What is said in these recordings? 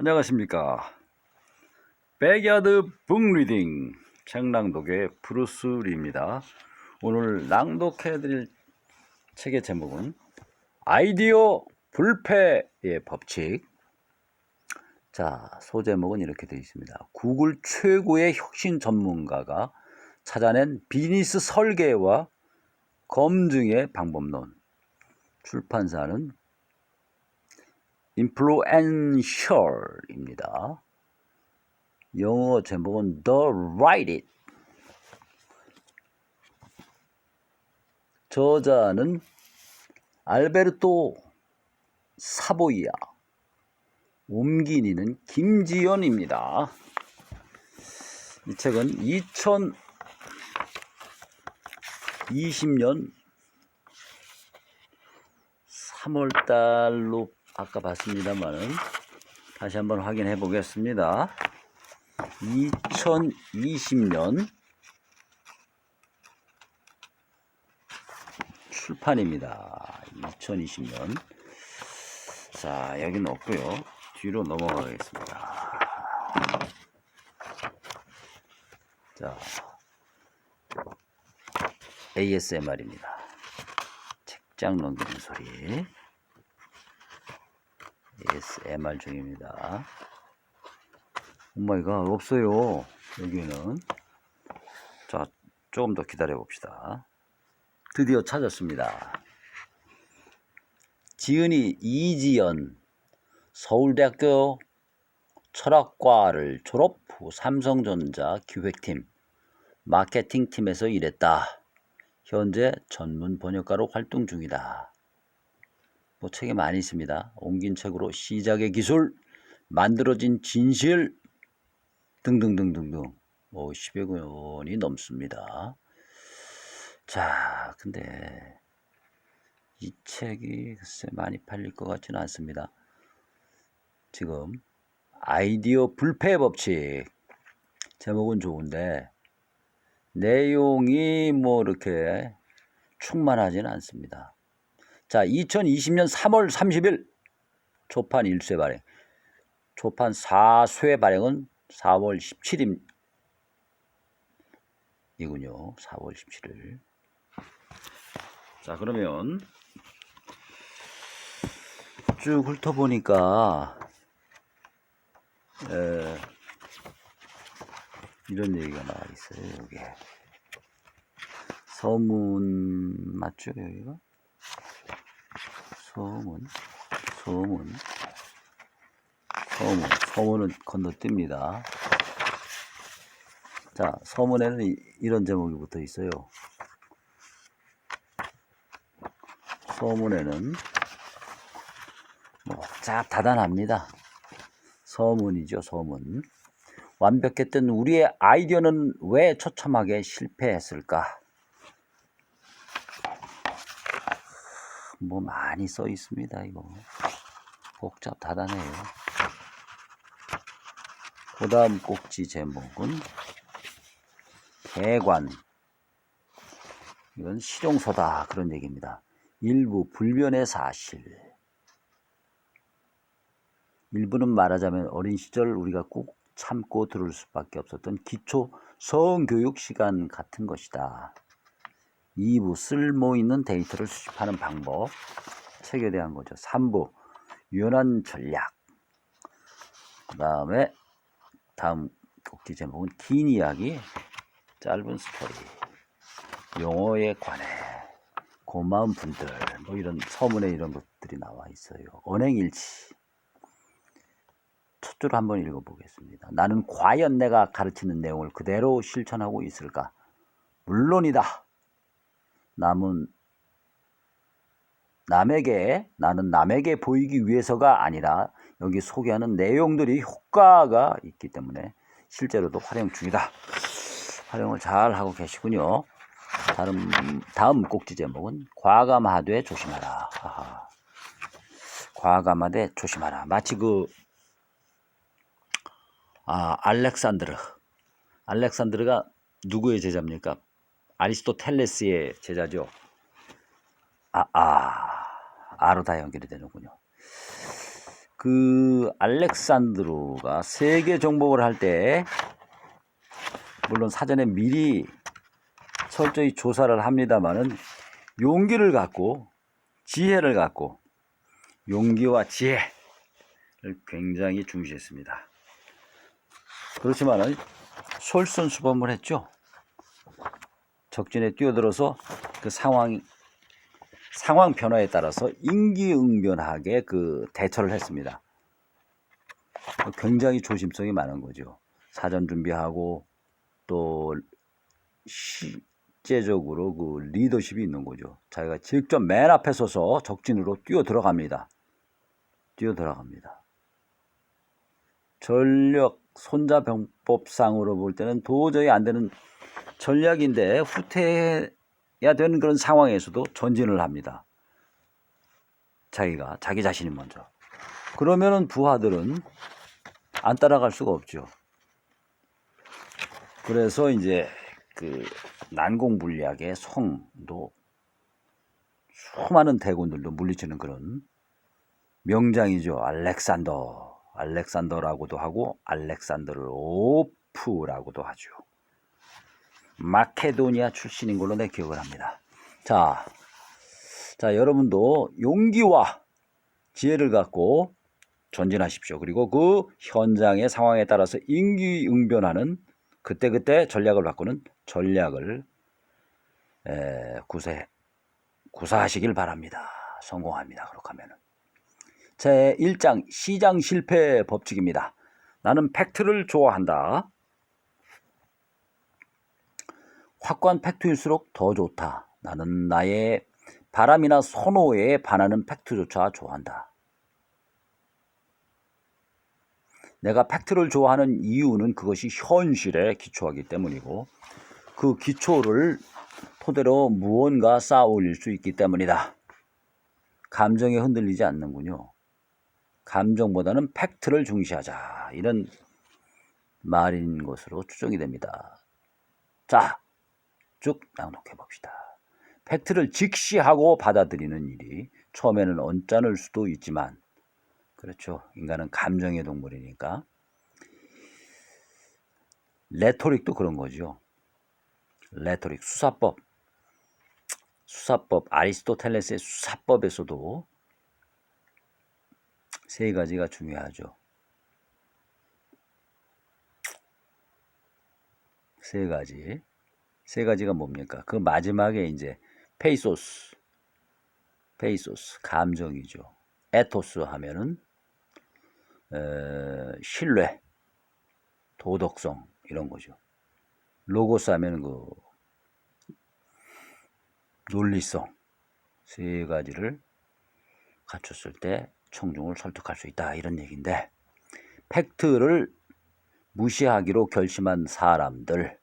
안녕하십니까. 백야드 북 리딩 책낭독의 브루스 리입니다. 오늘 낭독해드릴 책의 제목은 아이디어 불패의 법칙. 자, 소제목은 이렇게 되어 있습니다. 구글 최고의 혁신 전문가가 찾아낸 비즈니스 설계와 검증의 방법론. 출판사는 influential입니다. 영어 제목은 The Write It. 저자는 알베르토 사보이아. 옮기니는 김지연입니다. 이 책은 2020년 3월 달로 아까 봤습니다만은 다시 한번 확인해 보겠습니다. 2020년 출판입니다. 2020년. 자, 여기는 없고요. 뒤로 넘어가겠습니다. 자, ASMR입니다. 책장 넘기는 소리. ASMR 중입니다. 오마이갓, 없어요. 여기는. 자, 조금 더 기다려 봅시다. 드디어 찾았습니다. 지은이 이지연 서울대학교 철학과를 졸업 후 삼성전자 기획팀 마케팅팀에서 일했다. 현재 전문 번역가로 활동 중이다. 뭐 책에 많이 있습니다. 옮긴 책으로 시작의 기술, 만들어진 진실 등등등등등 뭐 10여 권이 넘습니다. 자, 근데 이 책이 글쎄 많이 팔릴 것 같지는 않습니다. 지금 아이디어 불패 법칙 제목은 좋은데 내용이 뭐 이렇게 충만하지는 않습니다. 자, 2020년 3월 30일 초판 1쇄 발행. 초판 4쇄 발행은 4월 17일 이군요. 4월 17일. 자, 그러면 쭉 훑어보니까 에, 이런 얘기가 나와 있어요. 여기에 서문 맞죠? 여기가 서문 서문 서문 서문은 건너뜁니다. 자 서문에는 이- 이런 제목이 붙어 있어요. 서문에는 뭐 복잡다단합니다. 서문이죠, 서문. 완벽했던 우리의 아이디어는 왜 처참하게 실패했을까? 뭐 많이 써 있습니다, 이거. 복잡 다단해요. 그 다음 꼭지 제목은 개관. 이건 실용서다. 그런 얘기입니다. 일부 불변의 사실. 일부는 말하자면 어린 시절 우리가 꼭 참고 들을 수밖에 없었던 기초 성교육 시간 같은 것이다. 2부 쓸모 있는 데이터를 수집하는 방법. 책에 대한 거죠. 3부 유연한 전략. 그 다음에 다음 꼭지 제목은 긴 이야기, 짧은 스토리. 용어에 관해 고마운 분들 뭐 이런 서문에 이런 것들이 나와 있어요. 언행일치. 첫 줄 한번 읽어보겠습니다. 나는 과연 내가 가르치는 내용을 그대로 실천하고 있을까? 물론이다. 남은 남에게 나는 남에게 보이기 위해서가 아니라 여기 소개하는 내용들이 효과가 있기 때문에 실제로도 활용 중이다. 활용을 잘 하고 계시군요. 다음 다음 꼭지 제목은 과감하되 조심하라. 아하. 과감하되 조심하라. 마치 그 아, 알렉산드르. 알렉산드르가 누구의 제자입니까? 아리스토텔레스의 제자죠. 아, 아, 아로 다 연결이 되는군요. 그 알렉산드로가 세계 정복을 할 때 물론 사전에 미리 철저히 조사를 합니다마는 용기를 갖고 지혜를 갖고 용기와 지혜를 굉장히 중시했습니다. 그렇지만은 솔선수범을 했죠. 적진에 뛰어들어서 그 상황 상황 변화에 따라서 임기응변하게 그 대처를 했습니다. 굉장히 조심성이 많은 거죠. 사전 준비하고 또 실제적으로 그 리더십이 있는 거죠. 자기가 직접 맨 앞에 서서 적진으로 뛰어 들어갑니다. 뛰어 들어갑니다. 전력 손자병법상으로 볼 때는 도저히 안 되는 전략인데 후퇴해야 되는 그런 상황에서도 전진을 합니다. 자기가 자기 자신이 먼저. 그러면은 부하들은 안 따라갈 수가 없죠. 그래서 이제 그 난공불락의 성도 수많은 대군들도 물리치는 그런 명장이죠. 알렉산더. 알렉산더라고도 하고 알렉산더로프라고도 하죠. 마케도니아 출신인 걸로 내 기억을 합니다. 자, 자 여러분도 용기와 지혜를 갖고 전진하십시오. 그리고 그 현장의 상황에 따라서 임기응변하는 그때그때 전략을 바꾸는 전략을 에, 구세 구사하시길 바랍니다. 성공합니다. 그렇게 하면은. 제 1장 시장 실패 법칙입니다. 나는 팩트를 좋아한다. 확고한 팩트일수록 더 좋다. 나는 나의 바람이나 선호에 반하는 팩트조차 좋아한다. 내가 팩트를 좋아하는 이유는 그것이 현실에 기초하기 때문이고 그 기초를 토대로 무언가 쌓아 올릴 수 있기 때문이다. 감정에 흔들리지 않는군요. 감정보다는 팩트를 중시하자. 이런 말인 것으로 추정이 됩니다. 자, 쭉 낭독해 봅시다. 팩트를 직시하고 받아들이는 일이 처음에는 언짢을 수도 있지만, 그렇죠. 인간은 감정의 동물이니까. 레토릭도 그런 거죠. 레토릭, 수사법. 수사법, 아리스토텔레스의 수사법에서도 세 가지가 중요하죠. 세 가지. 세 가지가 뭡니까? 그 마지막에 이제 페이소스, 페이소스, 감정이죠. 에토스 하면은 에, 신뢰, 도덕성 이런 거죠. 로고스 하면은 그 논리성 세 가지를 갖췄을 때 청중을 설득할 수 있다 이런 얘기인데 팩트를 무시하기로 결심한 사람들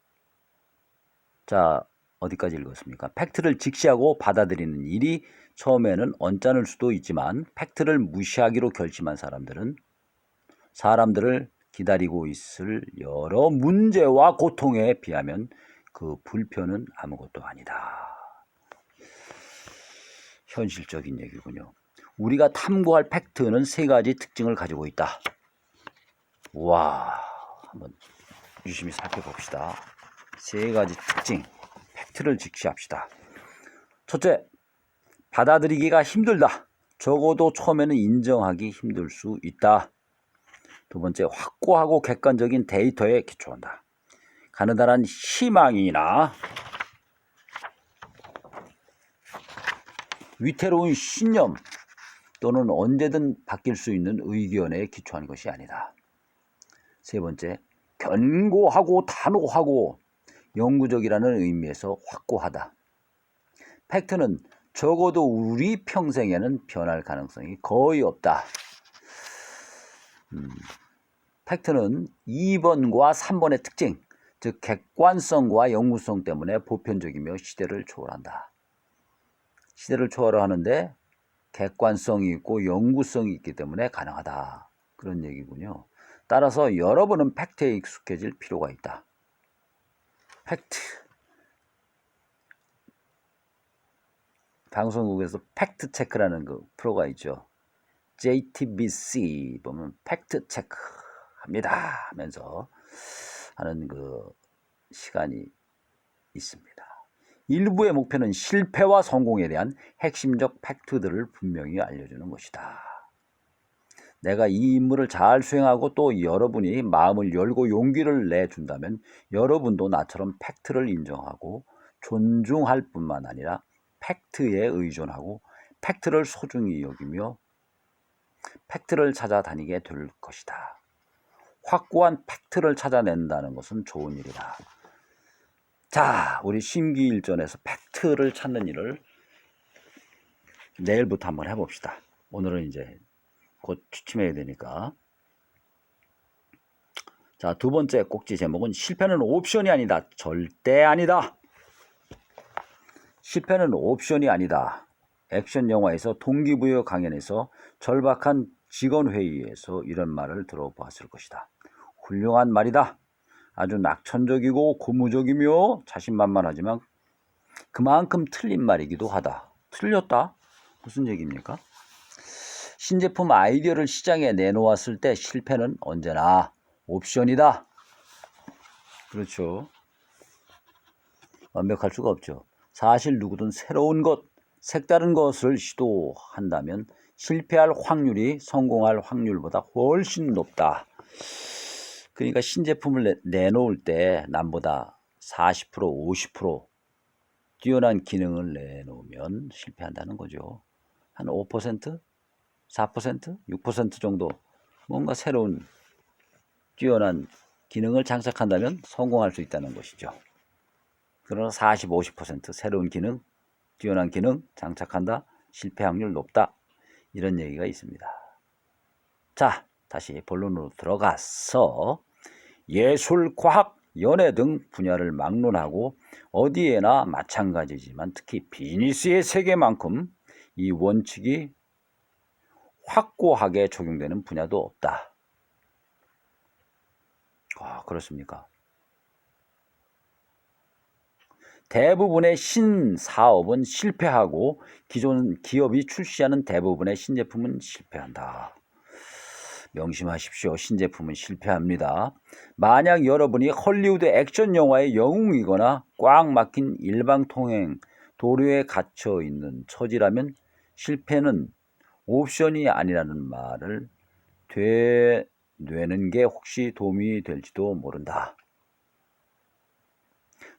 자 어디까지 읽었습니까? 팩트를 직시하고 받아들이는 일이 처음에는 언짢을 수도 있지만 팩트를 무시하기로 결심한 사람들은 사람들을 기다리고 있을 여러 문제와 고통에 비하면 그 불편은 아무것도 아니다. 현실적인 얘기군요. 우리가 탐구할 팩트는 세 가지 특징을 가지고 있다. 와, 한번 유심히 살펴봅시다. 세 가지 특징, 팩트를 직시합시다. 첫째, 받아들이기가 힘들다. 적어도 처음에는 인정하기 힘들 수 있다. 두 번째, 확고하고 객관적인 데이터에 기초한다. 가느다란 희망이나 위태로운 신념 또는 언제든 바뀔 수 있는 의견에 기초한 것이 아니다. 세 번째, 견고하고 단호하고 영구적이라는 의미에서 확고하다. 팩트는 적어도 우리 평생에는 변할 가능성이 거의 없다. 음, 팩트는 2번과 3번의 특징, 즉 객관성과 영구성 때문에 보편적이며 시대를 초월한다. 시대를 초월하는데 객관성이 있고 영구성이 있기 때문에 가능하다. 그런 얘기군요. 따라서 여러분은 팩트에 익숙해질 필요가 있다. 팩트. 방송국에서 팩트 체크라는 그 프로가 있죠. JTBC 보면 팩트 체크 합니다 하면서 하는 그 시간이 있습니다. 일부의 목표는 실패와 성공에 대한 핵심적 팩트들을 분명히 알려주는 것이다. 내가 이 임무를 잘 수행하고 또 여러분이 마음을 열고 용기를 내준다면 여러분도 나처럼 팩트를 인정하고 존중할 뿐만 아니라 팩트에 의존하고 팩트를 소중히 여기며 팩트를 찾아다니게 될 것이다. 확고한 팩트를 찾아낸다는 것은 좋은 일이다. 자, 우리 심기일전에서 팩트를 찾는 일을 내일부터 한번 해봅시다. 오늘은 이제 곧 취침해야 되니까. 자, 두 번째 꼭지 제목은 실패는 옵션이 아니다. 절대 아니다. 실패는 옵션이 아니다. 액션 영화에서 동기부여 강연에서 절박한 직원 회의에서 이런 말을 들어봤을 것이다. 훌륭한 말이다. 아주 낙천적이고 고무적이며 자신만만하지만 그만큼 틀린 말이기도 하다. 틀렸다? 무슨 얘기입니까? 신제품 아이디어를 시장에 내놓았을 때 실패는 언제나 옵션이다. 그렇죠. 완벽할 수가 없죠. 사실 누구든 새로운 것, 색다른 것을 시도한다면 실패할 확률이 성공할 확률보다 훨씬 높다. 그러니까 신제품을 내, 놓을 때 남보다 40% 50% 뛰어난 기능을 내놓으면 실패한다는 거죠. 한 5%, 4%, 6% 정도 뭔가 새로운 뛰어난 기능을 장착한다면 성공할 수 있다는 것이죠. 그러나 40, 50% 새로운 기능, 뛰어난 기능 장착한다, 실패 확률 높다. 이런 얘기가 있습니다. 자, 다시 본론으로 들어가서 예술, 과학, 연애 등 분야를 막론하고 어디에나 마찬가지지만 특히 비즈니스의 세계만큼 이 원칙이 확고하게 적용되는 분야도 없다. 아, 그렇습니까? 대부분의 신사업은 실패하고 기존 기업이 출시하는 대부분의 신제품은 실패한다. 명심하십시오. 신제품은 실패합니다. 만약 여러분이 헐리우드 액션 영화의 영웅이거나 꽉 막힌 일방통행 도로에 갇혀 있는 처지라면 실패는 옵션이 아니라는 말을 되뇌는 게 혹시 도움이 될지도 모른다.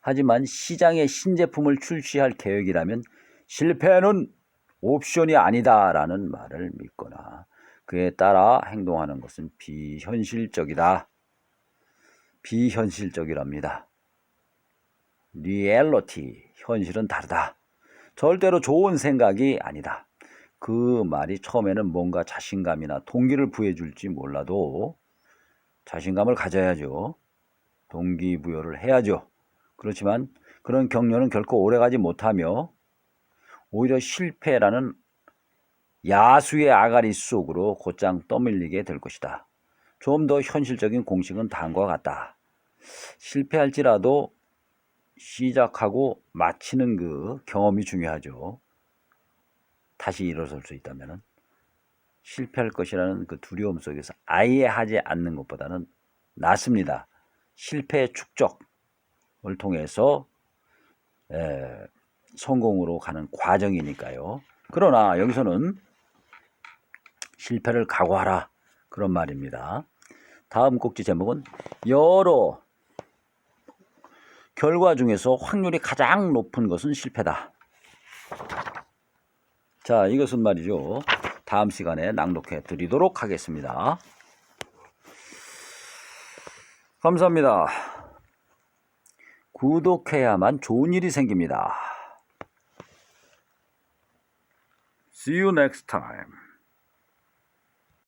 하지만 시장에 신제품을 출시할 계획이라면 실패는 옵션이 아니다라는 말을 믿거나 그에 따라 행동하는 것은 비현실적이다. 비현실적이랍니다. 리얼리티, 현실은 다르다. 절대로 좋은 생각이 아니다. 그 말이 처음에는 뭔가 자신감이나 동기를 부여줄지 몰라도 자신감을 가져야죠. 동기부여를 해야죠. 그렇지만 그런 격려는 결코 오래가지 못하며 오히려 실패라는 야수의 아가리 속으로 곧장 떠밀리게 될 것이다. 좀 더 현실적인 공식은 다음과 같다. 실패할지라도 시작하고 마치는 그 경험이 중요하죠. 다시 일어설 수 있다면 실패할 것이라는 그 두려움 속에서 아예 하지 않는 것보다는 낫습니다. 실패의 축적, 을 통해서 에, 성공으로 가는 과정이니까요. 그러나 여기서는 실패를 각오하라 그런 말입니다. 다음 꼭지 제목은 여러 결과 중에서 확률이 가장 높은 것은 실패다. 자, 이것은 말이죠. 다음 시간에 낭독해 드리도록 하겠습니다. 감사합니다. 구독해야만 좋은 일이 생깁니다. See you next time.